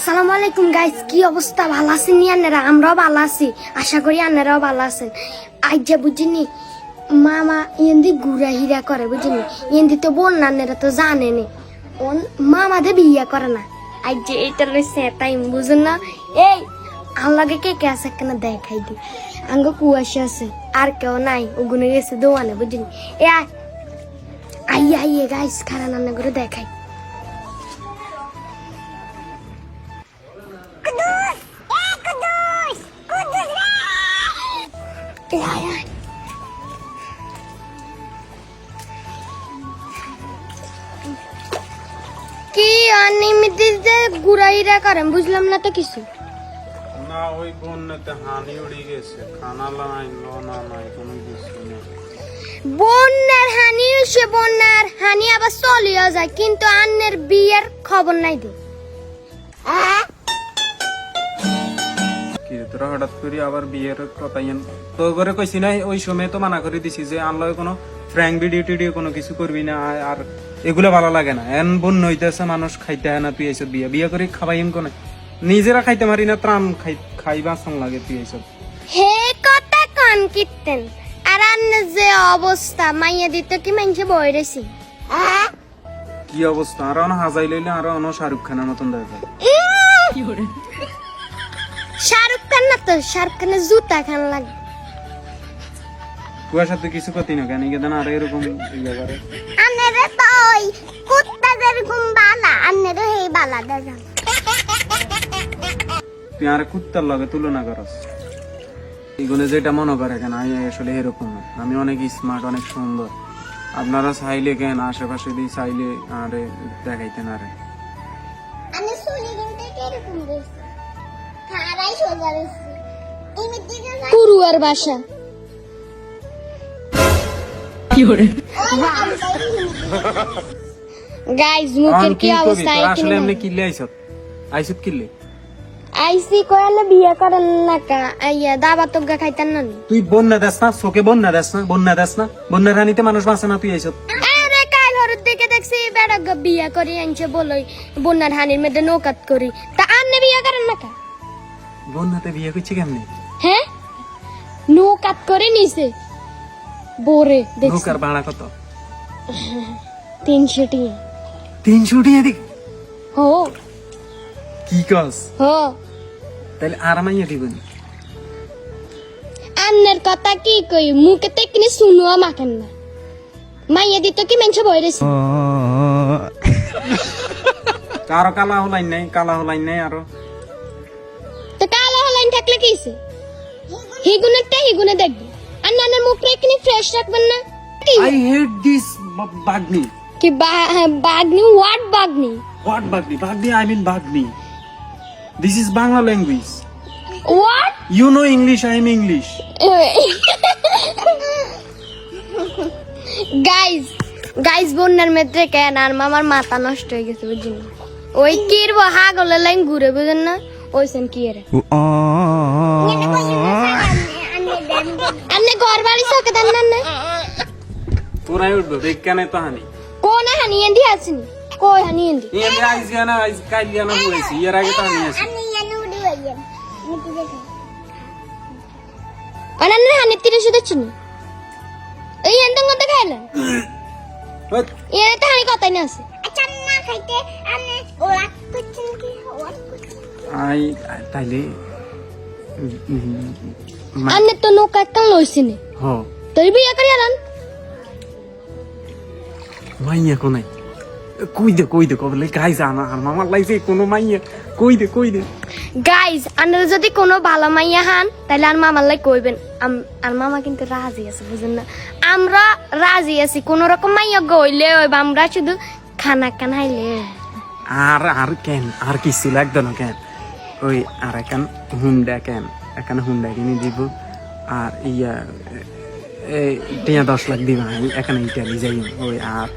আসসালামু আলাইকুম গাইস কি অবস্থা? ভালো আছেন নি আন্নারা আমরাও ভালো আছি। আশা করি আন্নারাও ভালো আছেন। আজ যে বুঝিনি মামা ইন্দি ঘুরা হিরা করে, বুঝিনি? ইন্দি তো বোন আন্নারা তো জানে নি ওন মামাদের বিয়ে করে না। আজ যে এইটা রয়েছে টাইম বুঝুন না। এই আল্লাহকে কে কে আছে কেন দেখাই দি। আঙ্গ কুয়াশা আছে, আর কেউ নাই। ওগুনে গেছে দোয়ানে, বুঝিনি? এ, আয়। আইয়ে আইয়ে গাইস খারা রান্না করে দেখাই। এ আয় আয় কি অনিয়মিত যে ঘুরাইরা করেন? বুঝলাম না তো কিছু। না ওই বন্যাতে হানি উড়ে গেছে। খানা নাই লোনা নাই কোনো কিছু নেই। বন্যার হানি সে বন্যার হানি আবার চলিও যায় কিন্তু আন্নের বিয়ের খবর নাই দি কি তোরা হঠাৎ করে আবার বিয়ের কথা ইয়েন। তো করে কইছি না ওই সময় তো মানা করে দিছি যে আনলো কোনো ফ্র্যাঙ্ক ভিডিও টিডিও কোনো কিছু করবি না আর- এগুলো ভালো লাগে না। এন বোন হইতেছে মানুষ খাইতে হয় না তুই এইসব বিয়ে। বিয়ে করে খাবাইম কোনে? নিজেরা খাইতে পারি না ত্রাণ খাই খাইবা সং লাগে তুই এইসব হে কথা কান কিতেন আর যে অবস্থা মাইয়া দিত কি মাইনছে বই রেছি কি অবস্থা আর অন হাজাই লইলে আর অন শাহরুখ খানের মতন দেখা তো শাহরুখ জুতা খান লাগে কুয়ার সাথে কিছু করতি না কেন কেন আর এরকম ইয়ে করে। তো কুত্তা যেরকম বালা হে বালা দাদা তুই আর কুত্তার লগে তুলনা করস। এগুলো যেটা মনে করে কেন আমি আসলে এরকম না। আমি অনেক স্মার্ট অনেক সুন্দর। আপনারা চাইলে কেন আশেপাশে দিয়ে চাইলে আরে দেখাইতেন আরে। আমি শুনি কিন্তু খারাই সোজা কুরুয়ার বাসা। গাইজ মুখের কি কি অবস্থা আসলে এমনি কিনলে আইসত। আইসত কিনলে আইসি কয়ালে বিয়ে করেন না কা আইয়া দাবা তোগা খাইতেন না তুই বন্যা দেস না চোখে বন্যা দেস না বন্যা দেস না। বন্যার রানিতে মানুষ বাঁচে না তুই আইসত। আরে কাল হরুদ দিকে দেখছি বেড়া গা বিয়ে করি আনছে বলই বন্যার হানির মধ্যে নৌকাত করি। তা আন্নে বিয়ে করেন না কা? বন্যাতে বিয়ে করছি কেমনি? হ্যাঁ? নৌকাত করে নিছে। বোরে নৌকার ভাড়া কত? তিনশো টিয়া। তিনশো টিয়া দিক হো কি কস? হো। তাহলে আর মাইয়া দিবেন। আন্নের কথা কি কই? মুখে তেকনি শুনুয়া মাখেন না। মাইয়া দিত কি মেনছে বইরেছি আরও কালা হলাইন নাই কালা হলাইন নাই আরও। তো কালো হলাইন থাকলে কি হিগুনেরটা হিগুনে দেখবে আর নানের মুখটা এখানে ফ্রেশ রাখবেন না আই হেট দিস বাগনি কি বা- বাগনি what বাগনি what বাগনি বাগনি I mean বাগনি this is Bangla language what you know English I am English guys guys বন্যার মেত্রে কেন আর মামার মাথা নষ্ট হয়ে গেছে বুঝছেন ওই কিরব হাগলে লাইন ঘুরে বুঝেন না ওই সেন কি এর আপনি ঘর বাড়ি সকে দেন না না তোরাই উঠবো বিজ্ঞানে তো হানি কোন হানি এন্দি আছেনি কই হানি এন্দি ইয়ে আইস গানা আইস কাল গানা হয়েছে এর আগে তো হানি আছে অনান্য হানি তিরে শুধু চিনি এই এন্ডং মধ্যে খাইলেন এর তো হানি কথাই না আছে আই তাইলে উম, উম, মা- আন্নে তো নৌকা একটা লইছিনি হ। তোর বিয়ে করি আলান মাইয়া কোনাই কই দে কই দে কবলে গাইস আনা আর মামার লাইছে কোনো মাইয়া। কই দে কই দে। গাইজ আপনারা যদি কোনো ভালো মাইয়া হান তাহলে আর মামার লাই কইবেন। আর মামা কিন্তু রাজি আছে বুঝেন না? আমরা রাজি আছি কোন রকম মাইয়া গইলে হইব আমরা শুধু খানা কানাইলে আর আর কেন? আর কিছু লাগতো না কেন? ওই আর একান হুন্ডা কেন? এখান হুন্ডা কিনে দিব। আর ইয়া টিয়া দশ লাখ দিব আমি এখানে ইটালি যাই ওই আর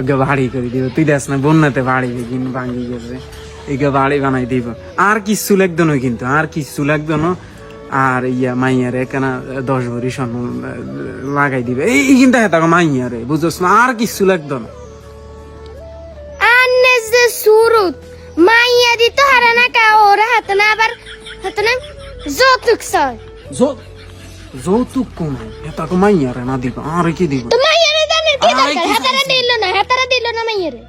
ওকে বাড়ি করে দিব। তুই দেখ না, বন্যাতে বাড়ি কিন, ভাঙি গেছে। একে বাড়ি বানাই দিব। আর কিচ্ছু লাগতো না কিন্তু, আর কিচ্ছু লাগতো না। আর ইয়া, মাইয়ারে এখানে দশ ভরি স্বর্ণ লাগাই দিবে। এই কিন্তু হেতাকে মাইয়ারে বুঝছ না? আর কিচ্ছু লাগতো না। যে সুরুত মাইয়া দিত হারানা কা না যৌতুক স্যার যৌ যৌতুক কোন? এটাকে মাইয়ারে না দিব আর কি দিব? তো মাইয়ারে দানের কি আই, দরকার? কি হাতারা দিল না হাতারা দিল না মাইয়ারে।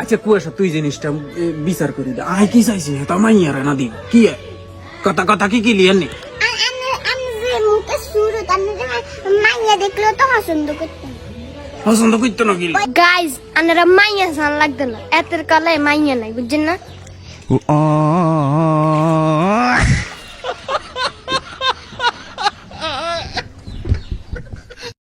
আচ্ছা কুয়াশা তুই জিনিসটা বিচার করি দে। আই কি চাইছি? এটা মাইয়ারে না দিব। কি কথা কথা কি ক্লিয়ার নেই আমি যে মুখে সুরত আমি যে মাইয়া দেখল তো পছন্দ করতাম পছন্দ করতো না গাইজ আনারা মাইয়া সান লাগতো না। এতের কালে মাইয়া নাই বুঝছেন না? Ah.